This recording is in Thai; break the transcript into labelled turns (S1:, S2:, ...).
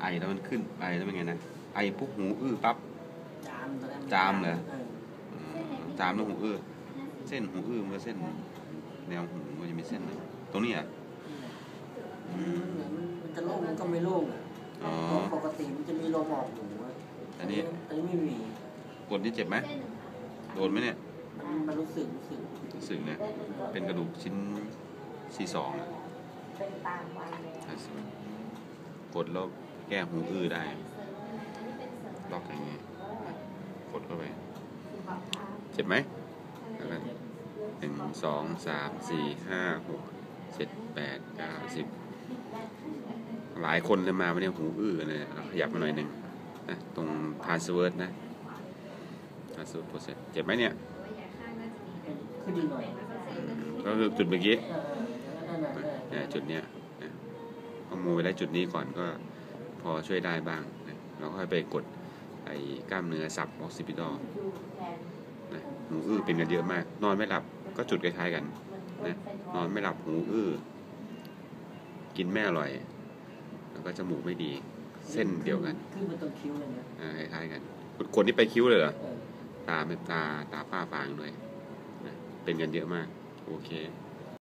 S1: ไอแล้วมันขึ้นไอแล้วเป็นไงนะไอปุ๊บหูอื้อปั๊บ
S2: จามตอนแรกน
S1: จามเหรอ
S2: ออ
S1: อืมจามแล้วหูอื้อเส้นหูอื้อมันก็เส้นแนวหูมันจะมีเส้นหนึ่งตรงนี้อะอืม
S2: เหมือนมันจะโล่งมันก็ไม่โล่งอะ
S1: อ๋อ
S2: ปกติมันจะมีลมออกหูอะ
S1: อันนี้
S2: อันนี้ไม่มี
S1: กดนี่เจ็บไหมโดนไหมเนี่ย
S2: มันมันรู้สึกรู้สึก
S1: รู้สึกเนี่ยเป็นกระดูกชิ้นที่สองอะ
S3: เป็นตามวัยแล้ว
S1: กดแล้ว แก้หูอื้อได้ ล็อกอย่างนี้กดเข้าไป เจ็บไหมหนึ่งสองสามสี่ห้าหกเจ็ดแปดเก้าสิบหลายคนเลยมาวันนี้หูอื้อเลยขยับมาหน่อยหนึ่งนะตรงพาสเวิร์ดนะพาสเวิร์ดโปรเซสเจ็บไหมเนี่ยก็คือจุดเมื่อกี้จุดเนี้ยนะพอมูไปได้จุดนี้ก่อนก็ อช่วยได้บ้างนะเราค่อยไปกดไอ้กล้ามเนื้อสับออกซิปิดอลนะหูอื้อเป็นกันเยอะมาก นอนไม่หลับก็จุดคล้ายๆกันนะนอนไม่หลับหูอื้อกินไม่อร่อย แล้วก็จมูกไม่ดีเส้นเดียวกัน
S2: ขึ้นมาตรงคิ้วเลยนะ
S1: อ่าคล้ายๆกันคนที่ไปคิ้วเลยเหรอ
S2: เออ
S1: ตาไม่ตาตาฝ้าฟางด้วยนะเป็นกันเยอะมาก โอเค
S2: เ